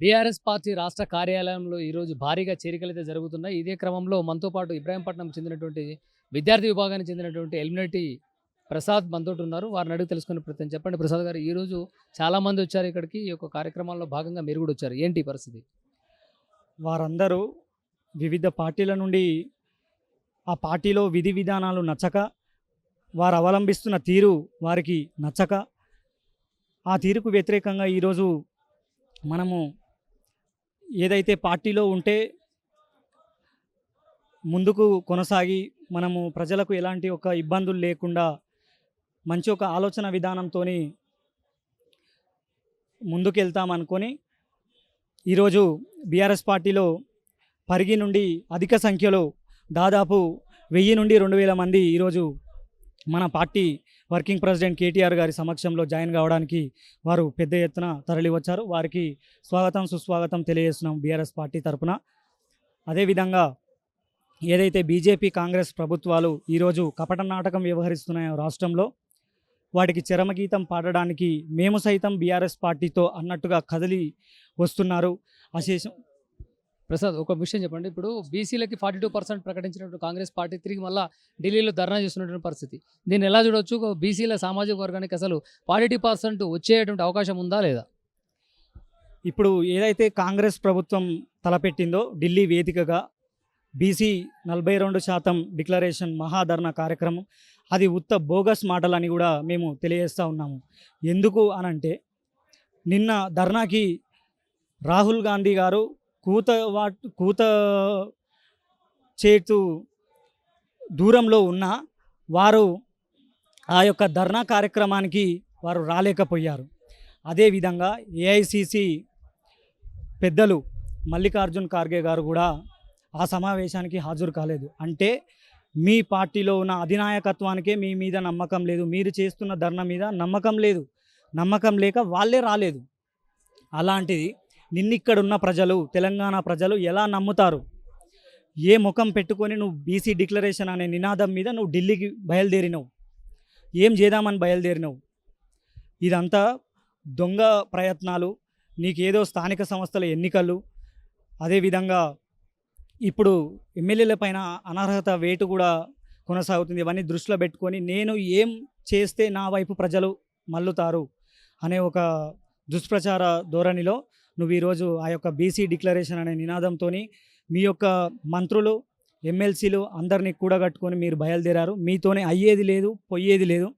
BRS party రాష్ట్ర కార్యాలయంలో ఈరోజు భారీగా చేరికలు అయితే జరుగుతున్నాయి. ఇదే క్రమంలో మనతో పాటు ఇబ్రాహీంపట్నం చెందినటువంటి విద్యార్థి విభాగానికి చెందినటువంటి ఎలిమినేటి ప్రసాద్ మనతోటి ఉన్నారు. వారిని అడిగి తెలుసుకునే ప్రయత్నం చెప్పండి. ప్రసాద్ గారు ఈరోజు చాలామంది వచ్చారు ఇక్కడికి. ఈ యొక్క కార్యక్రమాల్లో భాగంగా మీరు కూడా వచ్చారు. ఏంటి పరిస్థితి? వారందరూ వివిధ పార్టీల నుండి ఆ పార్టీలో విధి విధానాలు నచ్చక వారు అవలంబిస్తున్న తీరు వారికి నచ్చక ఆ తీరుకు వ్యతిరేకంగా ఈరోజు మనము ఏదైతే పార్టీలో ఉంటే ముందుకు కొనసాగి మనము ప్రజలకు ఎలాంటి ఒక ఇబ్బందులు లేకుండా మంచి ఒక ఆలోచన విధానంతో ముందుకెళ్తామనుకొని ఈరోజు బీఆర్ఎస్ పార్టీలో పరిగి నుండి అధిక సంఖ్యలో దాదాపు వెయ్యి నుండి రెండు వేల మంది ఈరోజు మన పార్టీ వర్కింగ్ ప్రెసిడెంట్ కేటీఆర్ గారి సమక్షంలో జాయిన్ కావడానికి వారు పెద్ద ఎత్తున తరలి వచ్చారు వారికి స్వాగతం సుస్వాగతం తెలియజేస్తున్నాం బీఆర్ఎస్ పార్టీ తరపున. అదేవిధంగా ఏదైతే బీజేపీ కాంగ్రెస్ ప్రభుత్వాలు ఈరోజు కపట నాటకం వ్యవహరిస్తున్నాయో రాష్ట్రంలో వాటికి చరమగీతం పాడడానికి మేము సైతం బీఆర్ఎస్ పార్టీతో అన్నట్టుగా కదిలి వస్తున్నారు. అశేషం ప్రసాద్ ఒక విషయం చెప్పండి. ఇప్పుడు బీసీలకి ఫార్టీ టూ పర్సెంట్ ప్రకటించినటువంటి కాంగ్రెస్ పార్టీ తిరిగి మళ్ళీ ఢిల్లీలో ధర్నా చేస్తున్నటువంటి పరిస్థితి. దీన్ని ఎలా చూడవచ్చు బీసీల సామాజిక వర్గానికి అసలు ఫార్టీ టూ పర్సెంట్ వచ్చేటువంటి అవకాశం ఉందా లేదా? ఇప్పుడు ఏదైతే కాంగ్రెస్ ప్రభుత్వం తలపెట్టిందో ఢిల్లీ వేదికగా బీసీ నలభై రెండు శాతం డిక్లరేషన్ మహాధర్ణ కార్యక్రమం అది ఉత్త బోగస్ మాటలని కూడా మేము తెలియజేస్తూ ఉన్నాము. ఎందుకు అనంటే నిన్న ధర్నాకి రాహుల్ గాంధీ గారు కూత వా కూత చేతు దూరంలో ఉన్న వారు ఆ యొక్క ధర్నా కార్యక్రమానికి వారు రాలేకపోయారు. అదేవిధంగా ఏఐసిసి పెద్దలు మల్లికార్జున్ ఖార్గే గారు కూడా ఆ సమావేశానికి హాజరు కాలేదు. అంటే మీ పార్టీలో ఉన్న అధినాయకత్వానికే మీ మీద నమ్మకం లేదు. మీరు చేస్తున్న ధర్నా మీద నమ్మకం లేదు. నమ్మకం లేక వాళ్ళే రాలేదు. అలాంటిది నిన్నిక్కడున్న ప్రజలు తెలంగాణ ప్రజలు ఎలా నమ్ముతారు? ఏ ముఖం పెట్టుకొని నువ్వు బీసీ డిక్లరేషన్ అనే నినాదం మీద నువ్వు ఢిల్లీకి బయలుదేరినవు? ఏం చేద్దామని బయలుదేరినవు? ఇదంతా దొంగ ప్రయత్నాలు నీకేదో స్థానిక సంస్థల ఎన్నికలు. అదేవిధంగా ఇప్పుడు ఎమ్మెల్యేల పైన అనర్హత వేటు కూడా కొనసాగుతుంది. ఇవన్నీ దృష్టిలో పెట్టుకొని నేను ఏం చేస్తే నా వైపు ప్రజలు మల్లుతారు? అనే ఒక దుష్ప్రచార ధోరణిలో నువ్వు ఈరోజు ఆ యొక్క బీసీ డిక్లరేషన్ అనే నినాదంతో మీ యొక్క మంత్రులు ఎమ్మెల్సీలు అందరినీ కూడగట్టుకొని మీరు బయలుదేరారు. మీతోనే అయ్యేది లేదు పోయేది లేదు.